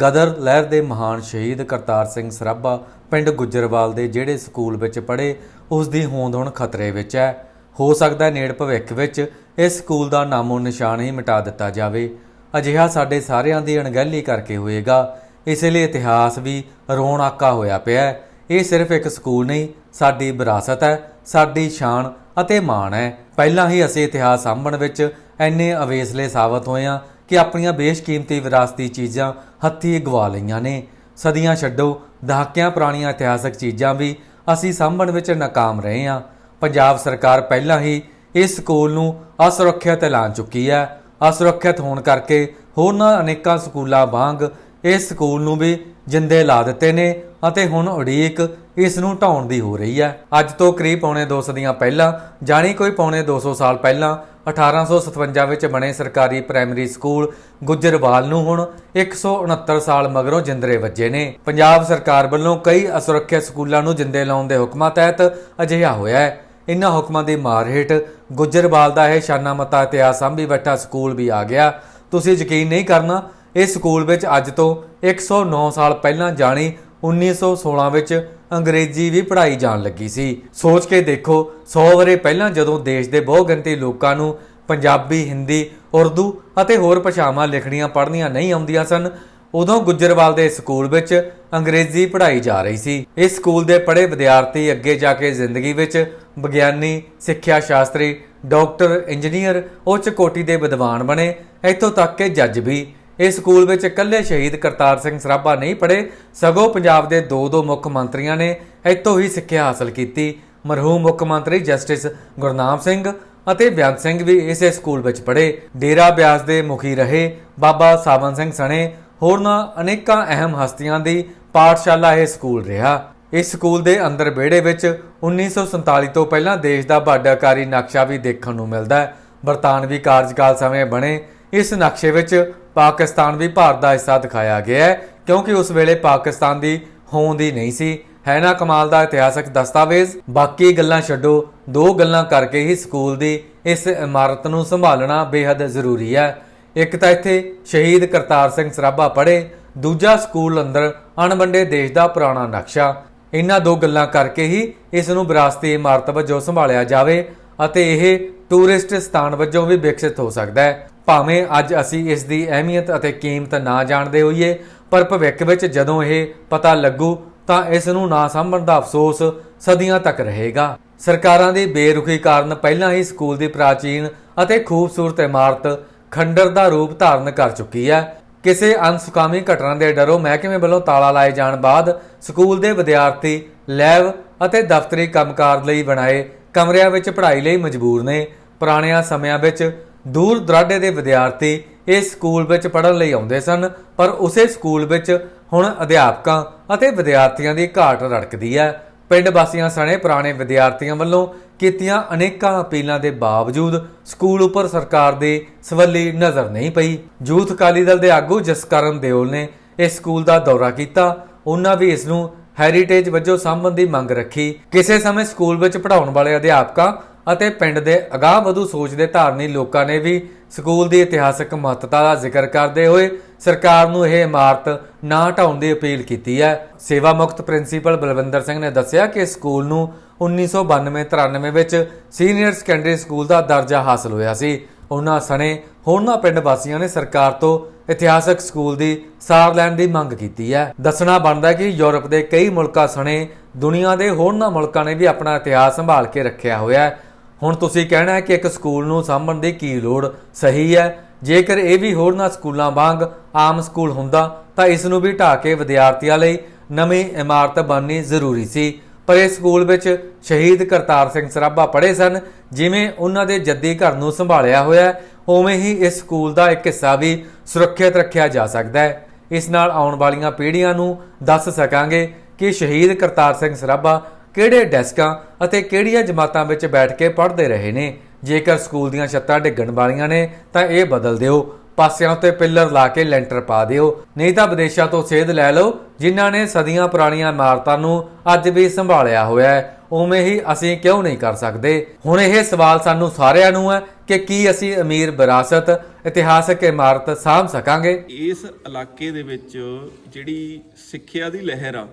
ਗਦਰ ਲਹਿਰ ਦੇ ਮਹਾਨ ਸ਼ਹੀਦ ਕਰਤਾਰ ਸਿੰਘ ਸਰਾਭਾ ਪਿੰਡ ਗੁੱਜਰਵਾਲ ਦੇ ਜਿਹੜੇ ਸਕੂਲ ਵਿੱਚ ਪੜ੍ਹੇ, ਉਸ ਦੀ ਹੋਂਦ ਹੁਣ ਖਤਰੇ ਵਿੱਚ ਹੈ। ਹੋ ਸਕਦਾ ਨੇੜ ਭਵਿੱਖ ਵਿੱਚ ਇਸ ਸਕੂਲ ਦਾ ਨਾਮੋ ਨਿਸ਼ਾਨ ਹੀ ਮਿਟਾ ਦਿੱਤਾ ਜਾਵੇ। ਅਜਿਹਾ ਸਾਡੇ ਸਾਰਿਆਂ ਦੀ ਅਣਗਹਿਲੀ ਕਰਕੇ ਹੋਏਗਾ। ਇਸ ਲਈ ਇਤਿਹਾਸ ਵੀ ਰੋਣ ਆਕਾ ਹੋਇਆ ਪਿਆ ਹੈ। ਇਹ ਸਿਰਫ ਇੱਕ ਸਕੂਲ ਨਹੀਂ, ਸਾਡੀ ਵਿਰਾਸਤ ਹੈ, ਸਾਡੀ ਸ਼ਾਨ ਅਤੇ ਮਾਣ ਹੈ। ਪਹਿਲਾਂ ਹੀ ਅਸੀਂ ਇਤਿਹਾਸ ਸਾਂਭਣ ਵਿੱਚ ਐਨੇ ਅਵੇਸਲੇ ਸਾਬਤ ਹੋਏ ਹਾਂ ਕਿ ਆਪਣੀਆਂ ਬੇਸ਼ਕੀਮਤੀ ਵਿਰਾਸਤੀ ਚੀਜ਼ਾਂ ਹੱਥੀਂ ਗਵਾ ਲਈਆਂ ਨੇ। ਸਦੀਆਂ ਛੱਡੋ, ਦਹਾਕਿਆਂ ਪੁਰਾਣੀਆਂ ਇਤਿਹਾਸਕ ਚੀਜ਼ਾਂ ਵੀ ਅਸੀਂ ਸਾਂਭਣ ਵਿੱਚ ਨਾਕਾਮ ਰਹੇ ਹਾਂ। ਪੰਜਾਬ ਸਰਕਾਰ ਪਹਿਲਾਂ ਹੀ ਇਸ ਸਕੂਲ ਨੂੰ ਅਸੁਰੱਖਿਅਤ ਐਲਾਨ ਚੁੱਕੀ ਹੈ। ਅਸੁਰੱਖਿਅਤ ਹੋਣ ਕਰਕੇ ਹੋਰਨਾਂ ਅਨੇਕਾਂ ਸਕੂਲਾਂ ਵਾਂਗ ਇਸ ਸਕੂਲ ਨੂੰ ਵੀ ਜਿੰਦੇ ਲਾ ਦਿੱਤੇ ਨੇ ਅਤੇ ਹੁਣ ਉਡੀਕ ਇਸ ਨੂੰ ਢਾਉਣ ਦੀ ਹੋ ਰਹੀ ਹੈ। ਅੱਜ ਤੋਂ ਕਰੀਬ ਪੌਣੇ 2 ਸਦੀਆਂ ਪਹਿਲਾਂ, ਜਾਣੀ ਕੋਈ ਪੌਣੇ 200 ਸਾਲ ਪਹਿਲਾਂ 1857 ਵਿੱਚ ਬਣੇ ਸਰਕਾਰੀ ਪ੍ਰਾਇਮਰੀ ਸਕੂਲ ਗੁੱਜਰਵਾਲ ਨੂੰ ਹੁਣ 169 ਸਾਲ ਮਗਰੋਂ ਜਿੰਦਰੇ ਵੱਜੇ ਨੇ। ਪੰਜਾਬ ਸਰਕਾਰ ਵੱਲੋਂ ਕਈ ਅਸੁਰੱਖਿਅਤ ਸਕੂਲਾਂ ਨੂੰ ਜਿੰਦੇ ਲਾਉਣ ਦੇ ਹੁਕਮਾਂ ਤਹਿਤ ਅਜਿਹਾ ਹੋਇਆ ਹੈ। ਇਨ੍ਹਾਂ ਹੁਕਮਾਂ ਦੀ ਮਾਰ ਹੇਠ ਗੁੱਜਰਵਾਲ ਦਾ ਇਹ ਸ਼ਾਨਾ ਮਤਾ ਇਤਿਹਾਸ ਸੰਭੀ ਬੈਠਾ ਸਕੂਲ ਵੀ ਆ ਗਿਆ। ਤੁਸੀਂ ਯਕੀਨ ਨਹੀਂ ਕਰਨਾ, ਇਸ ਸਕੂਲ ਵਿੱਚ ਅੱਜ ਤੋਂ 109 ਸਾਲ ਪਹਿਲਾਂ ਜਾਣੀ 1916 ਵਿੱਚ ਅੰਗਰੇਜ਼ੀ ਵੀ ਪੜ੍ਹਾਈ ਜਾਣ ਲੱਗੀ ਸੀ। ਸੋਚ ਕੇ ਦੇਖੋ 100 ਵਰੇ ਪਹਿਲਾਂ ਜਦੋਂ ਦੇਸ਼ ਦੇ ਬਹੁ ਗਿਣਤੀ ਲੋਕਾਂ ਨੂੰ ਪੰਜਾਬੀ, ਹਿੰਦੀ, ਉਰਦੂ ਅਤੇ ਹੋਰ ਭਾਸ਼ਾਵਾਂ ਲਿਖਣੀਆਂ ਪੜ੍ਹਨੀਆਂ ਨਹੀਂ ਆਉਂਦੀਆਂ ਸਨ, ਉਦੋਂ ਗੁੱਜਰਵਾਲ ਦੇ ਸਕੂਲ ਵਿੱਚ ਅੰਗਰੇਜ਼ੀ ਪੜ੍ਹਾਈ ਜਾ ਰਹੀ ਸੀ। ਇਸ ਸਕੂਲ ਦੇ ਪੜ੍ਹੇ ਵਿਦਿਆਰਥੀ ਅੱਗੇ ਜਾ ਕੇ ਜ਼ਿੰਦਗੀ ਵਿੱਚ ਵਿਗਿਆਨੀ, ਸਿੱਖਿਆ ਸ਼ਾਸਤਰੀ, ਡਾਕਟਰ, ਇੰਜੀਨੀਅਰ, ਉੱਚ ਕੋਟੀ ਦੇ ਵਿਦਵਾਨ ਬਣੇ। ਇੱਥੋਂ ਤੱਕ ਕਿ ਜੱਜ ਵੀ। ਇਸ ਸਕੂਲ ਵਿੱਚ ਇਕੱਲੇ ਸ਼ਹੀਦ ਕਰਤਾਰ ਸਿੰਘ ਸਰਾਭਾ ਨਹੀਂ ਪੜ੍ਹੇ, ਸਗੋਂ ਪੰਜਾਬ ਦੇ ਦੋ ਦੋ ਮੁੱਖ ਮੰਤਰੀਆਂ ਨੇ ਇੱਥੋਂ ਹੀ ਸਿੱਖਿਆ ਹਾਸਲ ਕੀਤੀ। ਮਰਹੂਮ ਮੁੱਖ ਮੰਤਰੀ ਜਸਟਿਸ ਗੁਰਨਾਮ ਸਿੰਘ ਅਤੇ ਬਿਆਨ ਸਿੰਘ ਵੀ ਇਸੇ ਸਕੂਲ ਵਿੱਚ ਪੜ੍ਹੇ। ਡੇਰਾ ਬਿਆਸ ਦੇ ਮੁਖੀ ਰਹੇ ਬਾਬਾ ਸਾਵਨ ਸਿੰਘ ਸਣੇ। ਹੋਰਨਾਂ ਅਨੇਕਾਂ ਅਹਿਮ ਹਸਤੀਆਂ ਦੀ ਪਾਠਸ਼ਾਲਾ ਇਹ ਸਕੂਲ ਰਿਹਾ। ਇਸ ਸਕੂਲ ਦੇ ਅੰਦਰ ਵਿਹੜੇ ਵਿੱਚ 1947 ਤੋਂ ਪਹਿਲਾਂ ਦੇਸ਼ ਦਾ ਬਾਡਾਕਾਰੀ ਨਕਸ਼ਾ ਵੀ ਦੇਖਣ ਨੂੰ ਮਿਲਦਾ ਹੈ। ਬਰਤਾਨਵੀ ਕਾਰਜਕਾਲ ਸਮੇਂ ਬਣੇ। ਇਸ ਨਕਸ਼ੇ ਵਿੱਚ ਪਾਕਿਸਤਾਨ ਵੀ ਭਾਰਤ ਦਾ ਹਿੱਸਾ ਦਿਖਾਇਆ ਗਿਆ ਹੈ, ਕਿਉਂਕਿ ਉਸ ਵੇਲੇ ਪਾਕਿਸਤਾਨ ਦੀ ਹੋਂਦ ਹੀ ਨਹੀਂ ਸੀ। ਹੈ ਨਾ ਕਮਾਲ ਦਾ ਇਤਿਹਾਸਕ ਦਸਤਾਵੇਜ਼। ਬਾਕੀ ਗੱਲਾਂ ਛੱਡੋ, ਦੋ ਗੱਲਾਂ ਕਰਕੇ ਹੀ ਸਕੂਲ ਦੀ ਇਸ ਇਮਾਰਤ ਨੂੰ ਸੰਭਾਲਣਾ ਬੇहद ਜ਼ਰੂਰੀ ਹੈ। ਇੱਕ ਤਾਂ ਇੱਥੇ ਸ਼ਹੀਦ ਕਰਤਾਰ ਸਿੰਘ ਸਰਾਭਾ ਪੜ੍ਹੇ, ਦੂਜਾ ਸਕੂਲ ਅੰਦਰ ਅਣਵੰਡੇ ਦੇਸ਼ ਦਾ ਪੁਰਾਣਾ ਨਕਸ਼ਾ। ਇਹਨਾਂ ਦੋ ਗੱਲਾਂ ਕਰਕੇ ਹੀ ਇਸ ਨੂੰ ਵਿਰਾਸਤੀ ਇਮਾਰਤ ਵਜੋਂ ਸੰਭਾਲਿਆ ਜਾਵੇ ਅਤੇ ਇਹ ਟੂਰਿਸਟ ਸਥਾਨ ਵਜੋਂ ਵੀ ਵਿਕਸਿਤ ਹੋ ਸਕਦਾ ਹੈ। ਭਾਵੇਂ ਅੱਜ ਅਸੀਂ ਇਸ ਦੀ ਅਹਿਮੀਅਤ ਅਤੇ ਕੀਮਤ ਨਾ ਜਾਣਦੇ ਹੋਈਏ, ਪਰ ਭਵਿੱਖ ਵਿੱਚ ਜਦੋਂ ਇਹ ਪਤਾ ਲੱਗੂ, ਤਾਂ ਇਸ ਨੂੰ ਨਾ ਸਾਂਭਣ ਦਾ ਅਫਸੋਸ ਸਦੀਆਂ ਤੱਕ ਰਹੇਗਾ। ਸਰਕਾਰਾਂ ਦੀ ਬੇਰੁਖੀ ਕਾਰਨ ਪਹਿਲਾਂ ਹੀ ਸਕੂਲ ਦੀ ਪ੍ਰਾਚੀਨ ਅਤੇ ਖੂਬਸੂਰਤ ਇਮਾਰਤ ਖੰਡਰ ਦਾ ਰੂਪ ਧਾਰਨ ਕਰ ਚੁੱਕੀ ਹੈ। ਕਿਸੇ ਅਨਸੁਕਾਮੀ ਘਟਨਾ ਦੇ ਡਰੋਂ ਮਹਿਕਮੇ ਵੱਲੋਂ ਤਾਲਾ ਲਾਏ ਜਾਣ ਬਾਅਦ ਸਕੂਲ ਦੇ ਵਿਦਿਆਰਥੀ ਲੈਬ ਅਤੇ ਦਫ਼ਤਰੀ ਕੰਮਕਾਰ ਲਈ ਬਣਾਏ ਕਮਰਿਆਂ ਵਿੱਚ ਪੜ੍ਹਾਈ ਲਈ ਮਜਬੂਰ ਨੇ। ਪੁਰਾਣਿਆਂ ਸਮਿਆਂ ਵਿੱਚ ਦੂਰ ਦਰਾਡੇ ਦੇ ਵਿਦਿਆਰਥੀ ਇਸ ਸਕੂਲ ਵਿੱਚ ਪੜ੍ਹਨ ਲਈ ਆਉਂਦੇ ਸਨ, ਪਰ ਉਸੇ ਸਕੂਲ ਵਿੱਚ ਹੁਣ ਅਧਿਆਪਕਾਂ ਅਤੇ ਵਿਦਿਆਰਥੀਆਂ ਦੀ ਘਾਟ ਰੜਕਦੀ ਹੈ। ਪਿੰਡ ਵਾਸੀਆਂ ਸਣੇ ਪੁਰਾਣੇ ਵਿਦਿਆਰਥੀਆਂ ਵੱਲੋਂ ਕੀਤੀਆਂ ਅਨੇਕਾਂ ਅਪੀਲਾਂ ਦੇ ਬਾਵਜੂਦ ਸਕੂਲ ਉੱਪਰ ਸਰਕਾਰ ਦੀ ਸਵੱਲੀ ਨਜ਼ਰ ਨਹੀਂ ਪਈ। ਯੂਥ ਅਕਾਲੀ ਦਲ ਦੇ ਆਗੂ ਜਸਕਰਨ ਦਿਓਲ ਨੇ ਇਸ ਸਕੂਲ ਦਾ ਦੌਰਾ ਕੀਤਾ। ਉਹਨਾਂ ਵੀ ਇਸ ਨੂੰ ਹੈਰੀਟੇਜ ਵਜੋਂ ਸਾਂਭਣ ਦੀ ਮੰਗ ਰੱਖੀ। ਕਿਸੇ ਸਮੇਂ ਸਕੂਲ ਵਿੱਚ ਪੜ੍ਹਾਉਣ ਵਾਲੇ ਅਧਿਆਪਕਾਂ ਅਤੇ ਪਿੰਡ ਦੇ ਅਗਾਹ ਵਧੂ ਸੋਚ ਦੇ ਧਾਰਨੀ ਲੋਕਾਂ ਨੇ ਵੀ ਸਕੂਲ ਦੀ ਇਤਿਹਾਸਕ ਮਹੱਤਤਾ ਦਾ ਜ਼ਿਕਰ ਕਰਦੇ ਹੋਏ ਸਰਕਾਰ ਨੂੰ ਇਹ ਇਮਾਰਤ ਨਾ ਹਟਾਉਣ ਦੀ ਅਪੀਲ ਕੀਤੀ ਹੈ। ਸੇਵਾ ਮੁਕਤ ਪ੍ਰਿੰਸੀਪਲ ਬਲਵਿੰਦਰ ਸਿੰਘ ਨੇ ਦੱਸਿਆ ਕਿ ਸਕੂਲ ਨੂੰ 1992-93 ਵਿੱਚ ਸੀਨੀਅਰ ਸੈਕੰਡਰੀ ਸਕੂਲ ਦਾ ਦਰਜਾ ਹਾਸਲ ਹੋਇਆ ਸੀ। ਉਹਨਾਂ ਸਣੇ ਹੋਰਨਾਂ ਪਿੰਡ ਵਾਸੀਆਂ ਨੇ ਸਰਕਾਰ ਤੋਂ ਇਤਿਹਾਸਕ ਸਕੂਲ ਦੀ ਸਾਰ ਲੈਣ ਦੀ ਮੰਗ ਕੀਤੀ ਹੈ। ਦੱਸਣਾ ਬਣਦਾ ਕਿ ਯੂਰਪ ਦੇ ਕਈ ਮੁਲਕਾਂ ਸਣੇ ਦੁਨੀਆ ਦੇ ਹੋਰਨਾਂ ਮੁਲਕਾਂ ਨੇ ਵੀ ਆਪਣਾ ਇਤਿਹਾਸ ਸੰਭਾਲ ਕੇ ਰੱਖਿਆ ਹੋਇਆ ਹੈ। ਹੁਣ ਤੁਸੀਂ ਕਹਿਣਾ ਹੈ ਕਿ ਇੱਕ ਸਕੂਲ ਨੂੰ ਸਾਂਭਣ ਦੀ ਕੀ ਲੋੜ ਸਹੀ ਹੈ? ਜੇਕਰ ਇਹ ਵੀ ਹੋਰਨਾਂ ਸਕੂਲਾਂ ਵਾਂਗ ਆਮ ਸਕੂਲ ਹੁੰਦਾ, ਤਾਂ ਇਸ ਨੂੰ ਵੀ ਢਾ ਕੇ ਵਿਦਿਆਰਥੀਆਂ ਲਈ ਨਵੀਂ ਇਮਾਰਤ ਬਣਨੀ ਜ਼ਰੂਰੀ ਸੀ। ਪਰ ਇਸ ਸਕੂਲ ਵਿੱਚ ਸ਼ਹੀਦ ਕਰਤਾਰ ਸਿੰਘ ਸਰਾਭਾ ਪੜ੍ਹੇ ਸਨ, ਜਿਵੇਂ ਉਹਨਾਂ ਦੇ ਜੱਦੀ ਘਰ ਨੂੰ ਸੰਭਾਲਿਆ ਹੋਇਆ ਉਵੇਂ ਹੀ ਇਸ ਸਕੂਲ ਦਾ ਇੱਕ ਹਿੱਸਾ ਵੀ ਸੁਰੱਖਿਅਤ ਰੱਖਿਆ ਜਾ ਸਕਦਾ ਹੈ। ਇਸ ਨਾਲ ਆਉਣ ਵਾਲੀਆਂ ਪੀੜ੍ਹੀਆਂ ਨੂੰ ਦੱਸ ਸਕਾਂਗੇ ਕਿ ਸ਼ਹੀਦ ਕਰਤਾਰ ਸਿੰਘ ਸਰਾਭਾ ਕਿਹੜੇ ਡੈਸਕਾਂ ਅਤੇ ਕਿਹੜੀਆਂ ਜਮਾਤਾਂ ਵਿੱਚ ਬੈਠ ਕੇ ਪੜ੍ਹਦੇ ਰਹੇ ਨੇ? ਜੇਕਰ ਸਕੂਲ ਦੀਆਂ ਛੱਤਾਂ ਡਿੱਗਣ ਵਾਲੀਆਂ ਨੇ, ਤਾਂ ਇਹ ਬਦਲ ਦਿਓ। ਪਾਸਿਆਂ ਉੱਤੇ ਪਿੱਲਰ ਲਾ ਕੇ ਲੈਂਟਰ ਪਾ ਦਿਓ। ਨਹੀਂ ਤਾਂ ਵਿਦੇਸ਼ਾਂ ਤੋਂ ਸੇਧ ਲੈ ਲਓ, ਜਿਨ੍ਹਾਂ ਨੇ ਸਦੀਆਂ ਪੁਰਾਣੀਆਂ ਇਮਾਰਤਾਂ ਨੂੰ ਅੱਜ ਵੀ ਸੰਭਾਲਿਆ ਹੋਇਆ ਹੈ। ਉਵੇਂ ਹੀ ਅਸੀਂ ਕਿਉਂ ਨਹੀਂ ਕਰ ਸਕਦੇ? ਹੁਣ ਇਹ ਸਵਾਲ ਸਾਨੂੰ ਸਾਰਿਆਂ ਨੂੰ ਹੈ ਕਿ ਕੀ ਅਸੀਂ ਅਮੀਰ ਵਿਰਾਸਤ, ਇਤਿਹਾਸਕ ਇਮਾਰਤ ਸਾਂਭ ਸਕਾਂਗੇ? ਇਸ ਇਲਾਕੇ ਦੇ ਵਿੱਚ ਜਿਹੜੀ ਸਿੱਖਿਆ ਦੀ ਲਹਿਰ ਆ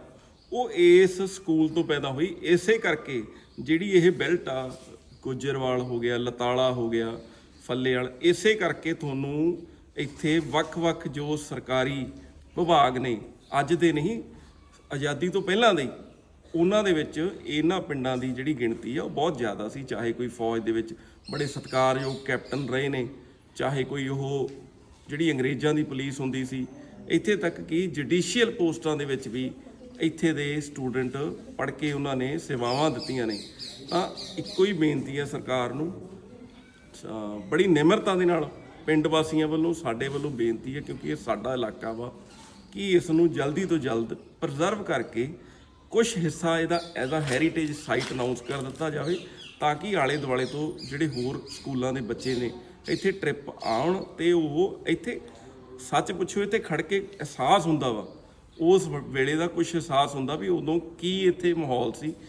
ਉਹ ਇਸ ਸਕੂਲ ਤੋਂ ਪੈਦਾ ਹੋਈ। ਇਸੇ ਕਰਕੇ ਜਿਹੜੀ ਇਹ ਬੈਲਟ ਆ, ਗੁੱਜਰਵਾਲ ਹੋ ਗਿਆ, ਲਤਾਲਾ ਹੋ ਗਿਆ, ਫੱਲੇਵਾਲ, ਇਸੇ ਕਰਕੇ ਤੁਹਾਨੂੰ ਇੱਥੇ ਵੱਖ-ਵੱਖ ਜੋ ਸਰਕਾਰੀ ਵਿਭਾਗ ਨੇ, ਅੱਜ ਦੇ ਨਹੀਂ, ਆਜ਼ਾਦੀ ਤੋਂ ਪਹਿਲਾਂ ਦੇ, ਉਹਨਾਂ ਦੇ ਵਿੱਚ ਇਹਨਾਂ ਪਿੰਡਾਂ ਦੀ ਜਿਹੜੀ ਗਿਣਤੀ ਆ, ਉਹ ਬਹੁਤ ਜ਼ਿਆਦਾ ਸੀ। ਚਾਹੇ ਕੋਈ ਫੌਜ ਦੇ ਵਿੱਚ ਬੜੇ ਸਤਿਕਾਰਯੋਗ ਕੈਪਟਨ ਰਹੇ ਨੇ, ਚਾਹੇ ਕੋਈ ਉਹ ਜਿਹੜੀ ਅੰਗਰੇਜ਼ਾਂ ਦੀ ਪੁਲਿਸ ਹੁੰਦੀ ਸੀ। ਇੱਥੇ ਤੱਕ ਕਿ ਜੁਡੀਸ਼ੀਅਲ ਪੋਸਟਾਂ ਦੇ ਵਿੱਚ ਵੀ ਇੱਥੇ ਦੇ ਸਟੂਡੈਂਟ ਪੜ੍ਹ ਕੇ ਉਹਨਾਂ ਨੇ ਸੇਵਾਵਾਂ ਦਿੱਤੀਆਂ ਨੇ। ਤਾਂ ਇੱਕੋ ਹੀ ਬੇਨਤੀ ਹੈ ਸਰਕਾਰ ਨੂੰ ਬੜੀ ਨਿਮਰਤਾ ਦੇ ਨਾਲ ਪਿੰਡ ਵਾਸੀਆਂ ਵੱਲੋਂ, ਸਾਡੇ ਵੱਲੋਂ ਬੇਨਤੀ ਹੈ ਕਿਉਂਕਿ ਇਹ ਸਾਡਾ ਇਲਾਕਾ ਵਾ, ਕਿ ਇਸ ਨੂੰ ਜਲਦੀ ਤੋਂ ਜਲਦ ਪ੍ਰੀਜ਼ਰਵ ਕਰਕੇ ਕੁਝ ਹਿੱਸਾ ਇਹਦਾ as a heritage site announce ਕਰ ਦਿੱਤਾ ਜਾਵੇ ਤਾਂ ਕਿ ਆਲੇ ਦੁਆਲੇ ਤੋਂ ਜਿਹੜੇ ਹੋਰ ਸਕੂਲਾਂ ਦੇ ਬੱਚੇ ਨੇ, ਇੱਥੇ ਟ੍ਰਿਪ ਆਉਣ ਤੇ ਉਹ ਇੱਥੇ ਸੱਚ ਪੁੱਛੋ, ਇੱਥੇ ਖੜ ਕੇ ਅਹਿਸਾਸ ਹੁੰਦਾ ਵਾ। ਉਸ ਵੇਲੇ ਦਾ ਕੁਝ ਅਹਿਸਾਸ ਹੁੰਦਾ ਵੀ ਉਦੋਂ ਕੀ ਇੱਥੇ ਮਾਹੌਲ ਸੀ?